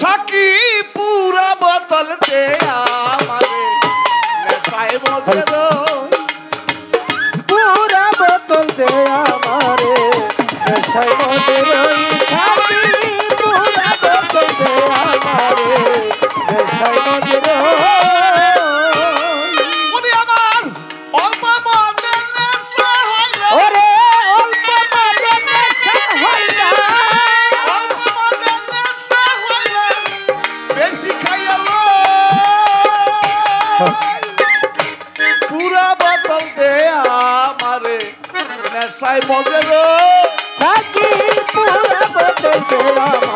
Psaki পুরা বদল দে আমারে। নেশায় মদের পুরা বদল দে আমারে। নেশায় পুরা বদল দে আমারে। নেশায় মজে রো। সাকি পুরা বদল দে আমারে।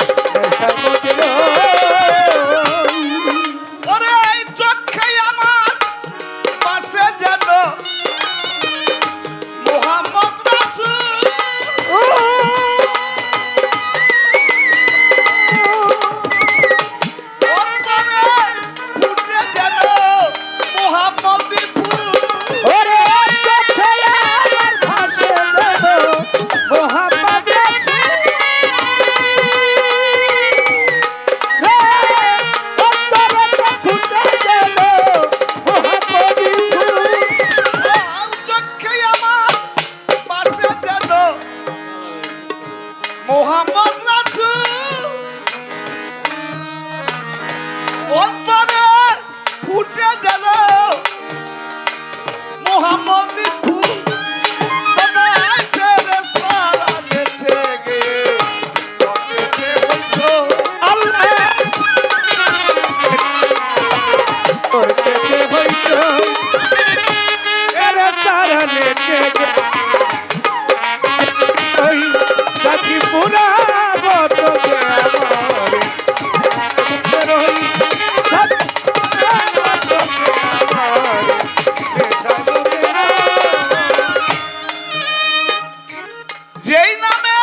যেই নামে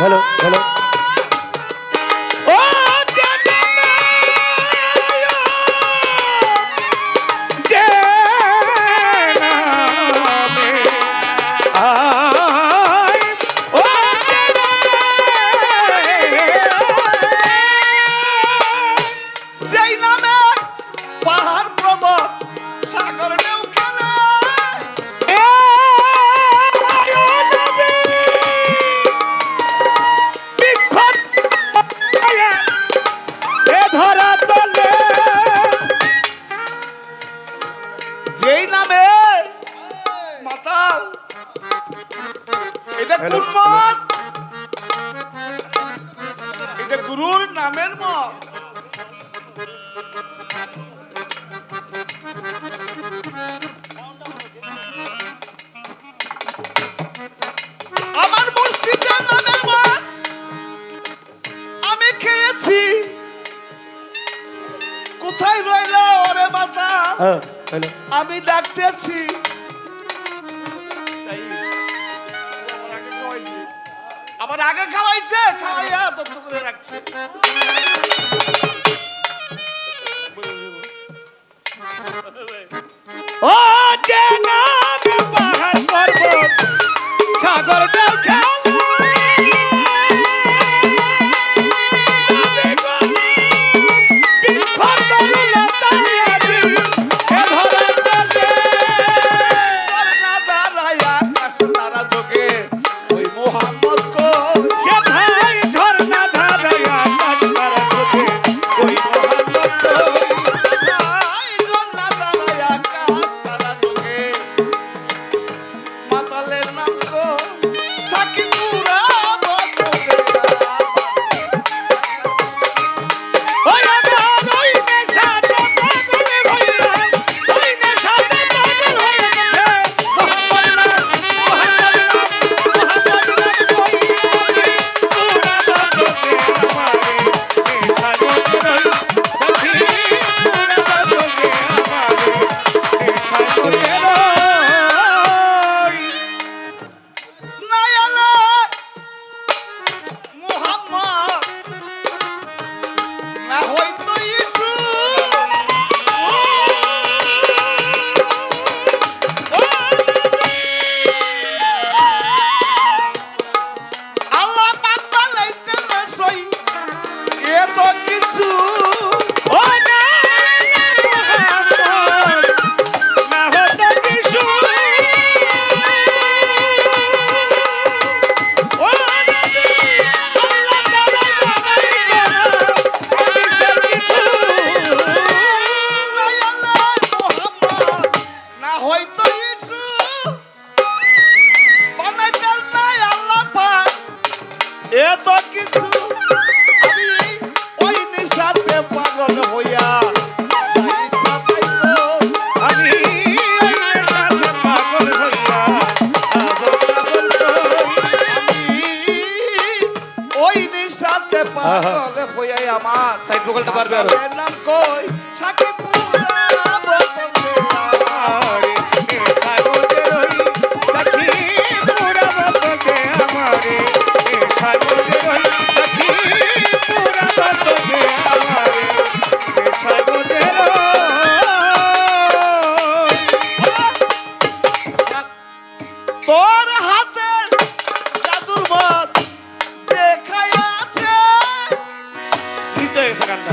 হ্যালো হ্যালো। এটা কোন মত এটা গুরুর নামের মত আমার আমি খেয়েছি। কোথায় ওরে আমি ডাকতেছি। আবার আগে খাওয়াইছে? খাওয়াইয়া তো করে রাখছে। ও যে নামে পাহাড় পর্বত সাগর হয়তো ইসু বানাইতেন নাই আল্লাহ পাক। এত কিছু আমি ওই নিশাতে পাগল হইয়া আমার সাইড বগলটা পারবে আর। কই? সাকিব ওর হাতে জাদুর মত দেখাই আছে। নিচে গেছে গানটা।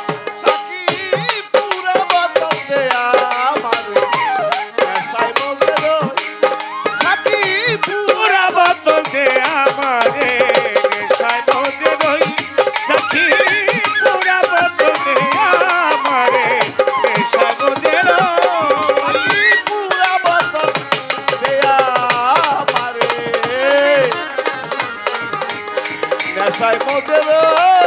আশায় মদের